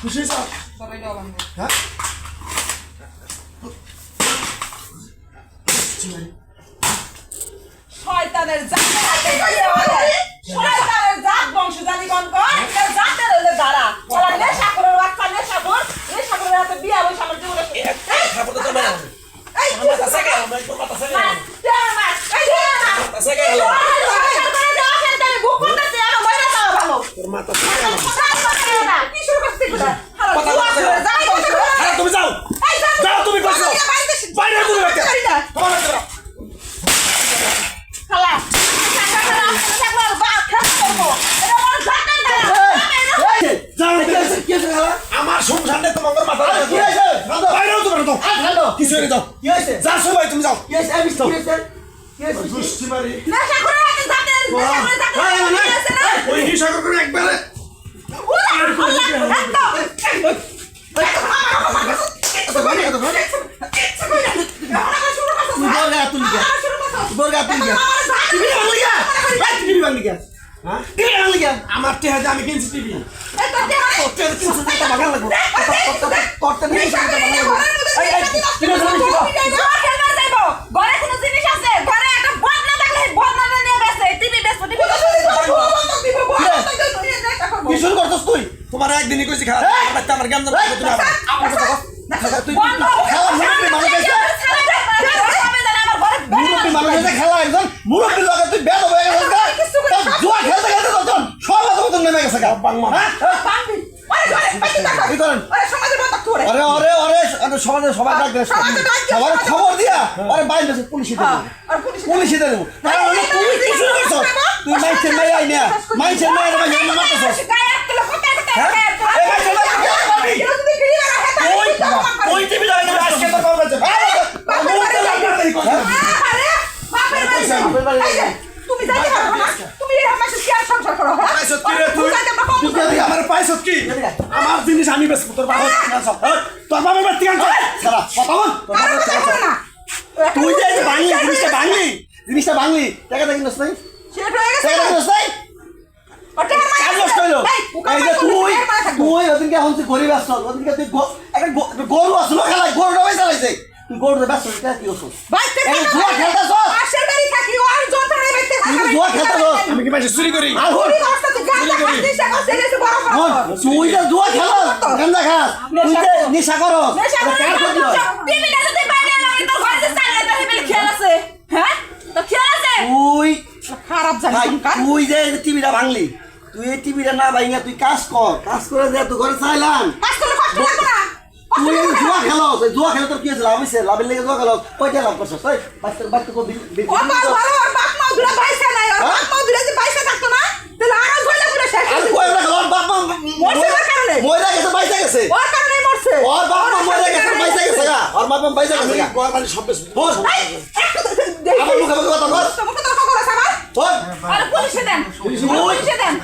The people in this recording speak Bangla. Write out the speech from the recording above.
খুশি সব সবাই দাও হ্যাঁ শয়তানের জাত শয়তানের জাত বংশ জানি কোন কোন জাতের হলে দাঁড়া। ওরা নেশা করে বাচ্চা নেশা কর নেশা করে হাতে বিয়া বসে আমার জীবনে তো এই কাছে এই বংশ। হ্যাঁ তুমি যাও। এই যাও, তুমি বসো। বাড়িতে বাইরে এসে- বাইরে তুমি বাইরে করি না। তোমার বাইরে খালা, আমার সংসার তোমার মাথা কি হয়েছে? শান্ত। বাইরে তোমার শান্ত। কিছু হয়েছে? যা সবাই তুমি যাও। আমি? দুষ্টি মারি নেশা করে রাখে জাতের, নেশা করে জাতের এই, এই, কি আছে না? ওই হিসাব করে একবারে উলা, আল্লাহ, একদম। এত ঘরে, এত ঘরে। তুই বল গা, তুই গা। তুই বল গা, তুই গা। টিভি ভাঙলি গা? এই, টিভি ভাঙলি গা? হ্যাঁ টিভি ভাঙলি গা? আমার টেহাতে আমি কিনছি টিভি তোর কিছু একটা ভাঙা লাগবো। তোর- তোর- তোর- তোর তো নিয়ে কিছু একটা ভাঙা লাগবো। এই, এই, টিভি ভাঙলি কি গো? ঘরে কোনো জিনিস আছে ঘরে একটা বদনা থাকলে বদনা নিয়ে বেসে টিভি বেসবো টিভি কি শুরু করছিস তুই? তোমার একদিনই কইছি এই! আমার কর। তুই খেলা মুরব্বী মানুষ আছে? মুরব্বী মানুষ আছে খেলা একজন মুরব্বী লগে তুই বেদ হয়ে গেছিস জুয়া খেলতে খেলতে তোর জন সর্ব তোর নেমে গেছে গা। বাংমা। হ্যাঁ? আরে আরে আরে আরে সমাজে সবাই ডাক দেয় সমাজে ডাক দেয়, সবার সমাজে খবর দিয়া। হ্যাঁ। আরে বাইরে দেশে পুলিশে দেবো। আর পুলিশে পুলিশে দেবো। কারণ হলো তুই কি শুরু করছ তুই মাইছেন মাই আই না মাইছেন মাই আই না মারতেছ ওই ওই টিভি লাগাই আজকে তো কবে যাবে মুখে লাগবে এই কথা তুমি পারো না তুমি এই আমার সাথে আর সংসার করো হ্যাঁ? পাইছত কি রে তুই? তুই কি আমার পাইছত কি? আমার জিনিস আমি বেচবো তোর বাবা তোর বাবা থেকে আনছো। সারা কথা বল। বলো তুই যে এই জিনিসটা ভাঙলি জিনিসটা ভাঙলি টাকা দেখি নস নাই? সেট হয়ে গেছে টাকা দেখি নাই? ওটা আমার কাজ নষ্ট হইল এই যে তুই তুই ওদিনকে এখন তুই গরিব আসছ ওদিনকে তুই একটা গরু আসলো খেলায় গরুটা রয়েছে তুই গরুটা ব্যস্ত কি ওষুধ এই জুয়া খেলতেছ পাশের বাড়ি থাকি আর যন্ত্রণায় বাইতে তুই তো জুয়া আমি কি মাসে চুরি করি? আর হল তুই যে জুয়া খেলো গান্দা খাস তুই যে নেশা করো কার ক্ষতি? হয়? টিভিটা যদি বাইরে আমি তোর ঘরে চালিয়ে আছে। হ্যাঁ? তো খেয়াল আছে? তুই খারাপ ভাই, তুই যে টিভিটা ভাঙলি তুই এই টিভিটা না ভাঙিয়া তুই কাজ কর। কাজ করে যে তুই ঘরে চাইলাম কাজ করলে কষ্ট লাগবে না? তুই জুয়া খেলো জুয়া খেলে তোর কি হয়েছে লাভ হয়েছে লাভের লেগে জুয়া খেলো। কয়টা লাভ করছিস? ওই বাচ্চা বাচ্চা বাপ দূরে নাই আর হ্যাঁ? বাপ মা দূরে যে বাইসে থাকতো না তাহলে আর গলে পুরো শেষ আর কই না ওর বাপ মা মরছে ওর কারণে। মরে গেছে বাইসা গেছে। ওর কারণে মরছে। ওর বাপ মা মইরা গেছে বাইসা গেছে গা। ওর বাপ মা গেছে গা। গোয়া মানে সব বেশ দেখি। আমার মুখে মুখে কথা বল। তোমাকে কথা বলা আমার বল আর পুলিশে দেন। পুলিশে দেন।